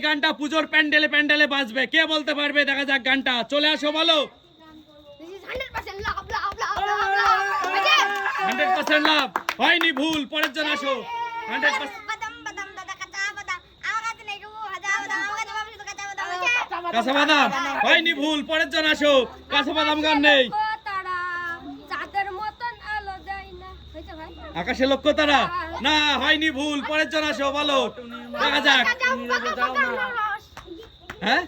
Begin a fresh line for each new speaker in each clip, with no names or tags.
গানটা পুজোর প্যান্ডেলে প্যান্ডেলে বাজবে কে বলতে পারবে দেখা যাক গানটা চলে আসো বলো
This is 100% love, love, love, love, love. Okay?
Hundred percent লাভ হয়নি ভুল পরের জন আসো? কাঁচা বাদাম হয়নি ভুল পরের জন আসো কাঁচা বাদাম গান নেই
তারা চাঁদের মতন আলো দেয় না হয়েছে ভাই
আকাশে লক্ষ্য তারা। না হয়নি ভুল পরের জন আসো বলো দেখা যাক। হ্যাঁ?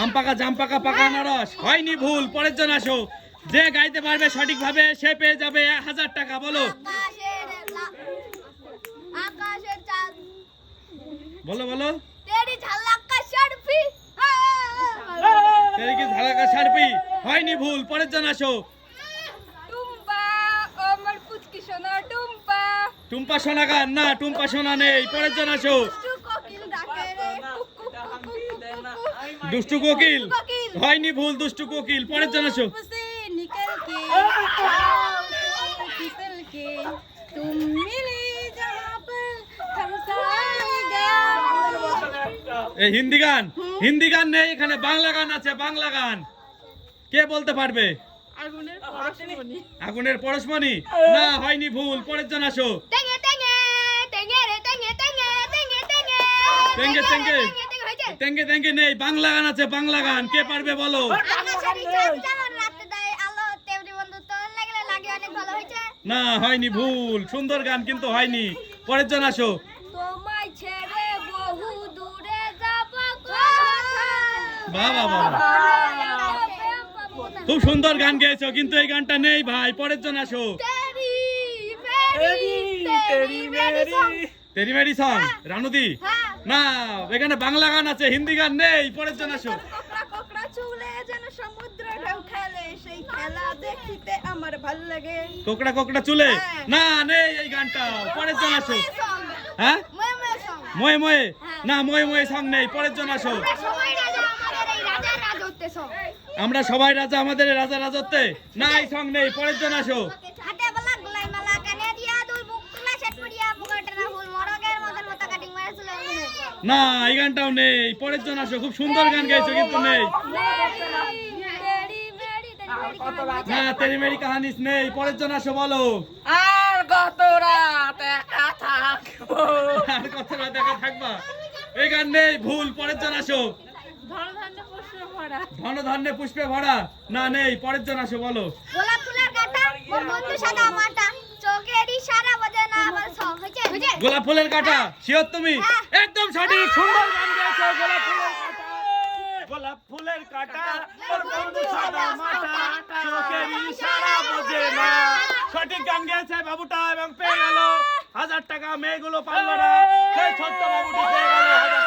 আম পাকা জাম পাকা পাকা আনারস।
হয়নি ভুল পরের জন আসো যে গাইতে পারবে সঠিকভাবে সে পেয়ে যাবে এক হাজার টাকা বলো। বলো বলো। হয়নি ভুল পরের জন আসো
টুম্পা সোনা
গান না টুম্পা সোনা নেই পরের জন আসো। দুষ্টু কোকিল হয়নি ভুল দুষ্টু কোকিল পরের জন আসো। এই হিন্দি গান হিন্দি গান নেই এখানে বাংলা গান আছে বাংলা গান। কে বলতে পারবে? আগুনের পরশমণি না। হয়নি ভুল পরের জন আসো।
টেঙ্গে টেঙ্গে টেঙ্গে রে টেঙ্গে টেঙ্গে টেঙ্গে টেঙ্গে
টেঙ্গে, টেঙ্গে।
টেঙ্গে হয়েছে।
তেঙ্গে তেঙ্গে নেই বাংলা গান আছে বাংলা গান কে পারবে বলো? না হয়নি ভুল সুন্দর গান কিন্তু হয়নি। পরের জন আসো।
তোমায় ছেড়ে বহু দূরে যাব
বাহ, বাহ, বাহ, খুব সুন্দর গান গেয়েছো কিন্তু এই গানটা নেই ভাই পরের জন আসো
তেরি মেরি
সং রানুদি না এখানে বাংলা গান আছে হিন্দি গান নেই পরের জন আসো
কোকড়া কোকড়া চুলে হ্যাঁ।
না নেই এই গানটা পরের জন আসো হ্যাঁ?
ময় ময়
ময়ে ময়ে?
হ্যাঁ।
না ময়ে ময়ে সং নেই পরের জন আসো
আমরা সবাই রাজা আমাদের রাজা রাজত্বে। সং
আমরা সবাই রাজা আমাদের রাজা রাজত্বে না এই সং নেই পরের জন আসো
না
এই গানটাও নেই পরের জন আসো খুব সুন্দর গান গাইছো কিন্তু নেই। না তেরি মেরি কাহানিস নেই পরের জন আসো বলো।
আর গত রাত একা থাকব।
আর কত রাত দেখা থাকবা। এই গান নেই ভুল পরের জন আসো। ধন ধান্যে পুষ্পে ভরা। না নেই পরের জন আসো বলো।
গোলাপ ফুলের কাটা মোর বন্ধু সাদা মাটা। চোখের ইশারা বোঝে না আবার সং হইছে হইছে
গোলাপ ফুলের কাটা শিওর তুমি? একদম সঠিক সুন্দর গান গেয়েছো গোলাপ ফুলের কাটা গোলাপ ফুলের কাটা ওর বন্ধু সাদা মাটা। চোখের ইশারা বোঝে না। সঠিক গান গেয়েছে বাবুটা এবং পেয়ে গেল। হাজার টাকা মেয়েগুলো পারল না। সেই ছোট্ট বাবুটি পেয়ে গেল হাজার